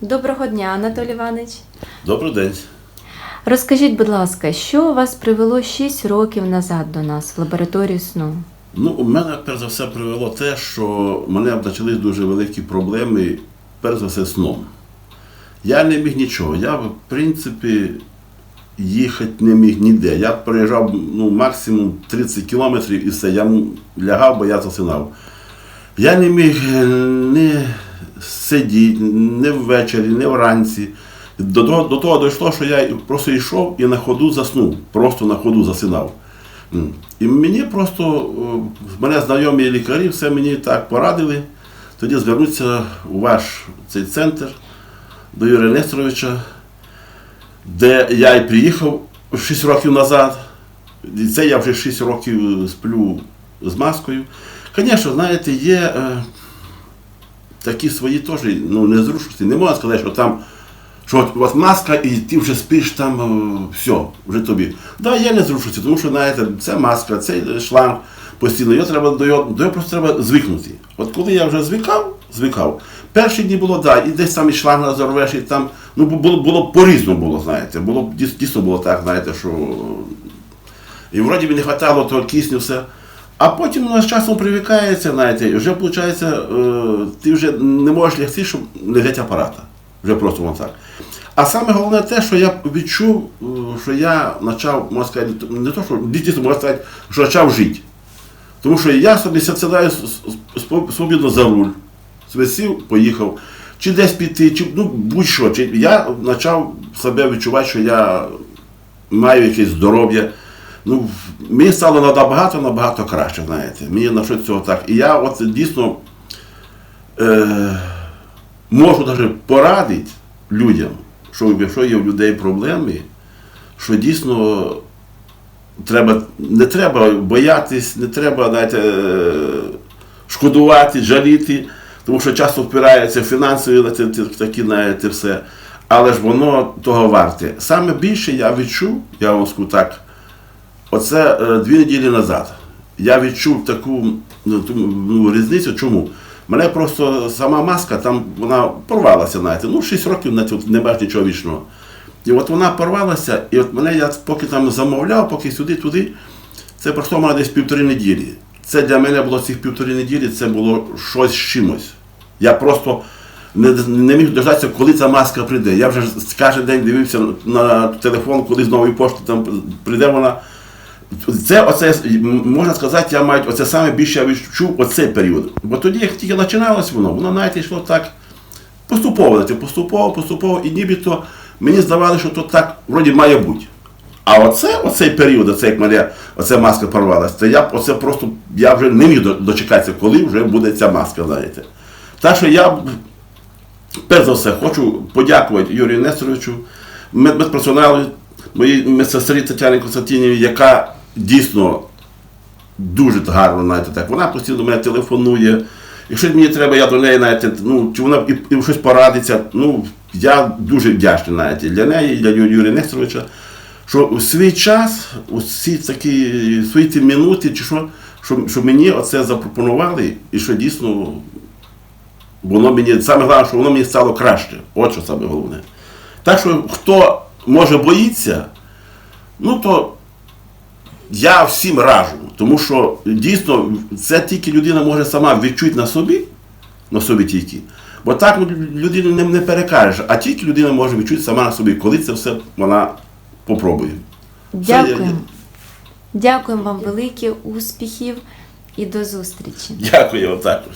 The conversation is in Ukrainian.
Доброго дня, Анатолій Іванович. Добрий день. Розкажіть, будь ласка, що вас привело 6 років назад до нас в лабораторію сну? Ну, у мене перш за все привело те, що в мене почались дуже великі проблеми, перш за все, сном. Я не міг нічого. Я, в принципі, їхати не міг ніде. Я проїжджав ну, максимум 30 кілометрів і все. Я лягав, бо я засинав. Я не міг е, не сидіти, не ввечері, не вранці. До того, до того дійшло, що я просто йшов і на ходу заснув, просто на ходу засинав. І мені просто, е, мене знайомі лікарі, все мені так порадили. Тоді звернутися у ваш цей центр до Юрія Несторовича, де я і приїхав 6 років назад. І це я вже 6 років сплю з маскою. Звісно, знаєте, є е, такі свої теж ну, незручності. Не можна сказати, що там що от, от маска і ти вже спиш там, е, все, вже тобі. Да, є незручності, тому що знаєте, це маска, цей шланг постійно, його треба до його, до його просто треба звикнути. От коли я вже звикав, звикав, перші дні було, да, і десь там і шланг розорвеш, і там, ну було, було по-різному було, знаєте. Було дійс- дійсно було так, знаєте, що. І вроді не вистачало того кисню, все. А потім воно з часом привикається, знаєте, вже виходить, е, ти вже не можеш лягти, щоб не взяти апарата. Вже просто воно так. А саме головне те, що я відчув, е, що я почав, можна сказати, не то, що дійсно можна сказати, що почав жити. Тому що я собі сідаю свобідно за руль, собі сів, поїхав. Чи десь піти, чи ну, будь-що. Чи я почав себе відчувати, що я маю якесь здоров'я. Ну, мені стало набагато, набагато краще, знаєте. Мені на що цього так. І я от дійсно е, можу навіть порадити людям, що якщо є в людей проблеми, що дійсно треба, не треба боятись, не треба знаєте, е, шкодувати, жаліти, тому що часто впирається фінансові на такі, знаєте, все. Але ж воно того варте. Саме більше я відчув, я вам скажу так, оце е, дві неділі назад. Я відчув таку ну, ну, різницю. Чому? Мене просто сама маска, там вона порвалася, знаєте, ну 6 років на не бачиш нічого вічного. І от вона порвалася, і от мене я поки там замовляв, поки сюди-туди, це пройшло мене десь півтори неділі. Це для мене було цих півтори неділі, це було щось з чимось. Я просто не, не міг дождатися, коли ця маска прийде. Я вже кожен день дивився на телефон, коли з нової пошти там прийде вона. Це оце, можна сказати, я маю оце саме більше я відчув оцей період. Бо тоді, як тільки починалось воно, воно знаєте, йшло так поступово, поступово, поступово, і нібито мені здавалося, що то так вроді має бути. А оце, оцей період, оце як мене оця маска порвалася, це я оце просто я вже не міг дочекатися, коли вже буде ця маска, знаєте. Так що я перш за все хочу подякувати Юрію Несторовичу, мед- медперсоналу, моїй медсестрі Тетяні Константинівні, яка дійсно дуже гарно, знаєте, так. Вона постійно мене телефонує. Якщо мені треба, я до неї, знаєте, ну, чи вона і, і щось порадиться, ну, я дуже вдячний знаєте, для неї, для Юрія Несторовича, що у свій час, у ці такі свої ті минути, чи що, що, що мені оце запропонували, і що дійсно воно мені, саме головне, що воно мені стало краще. От що саме головне. Так що хто може боїться, ну то я всім раджу, тому що дійсно це тільки людина може сама відчути на собі, на собі тільки. Бо так ну, людину не, перекажеш, а тільки людина може відчути сама на собі, коли це все вона попробує. Я- Дякуємо. Вам велике, успіхів і до зустрічі. Дякую вам також.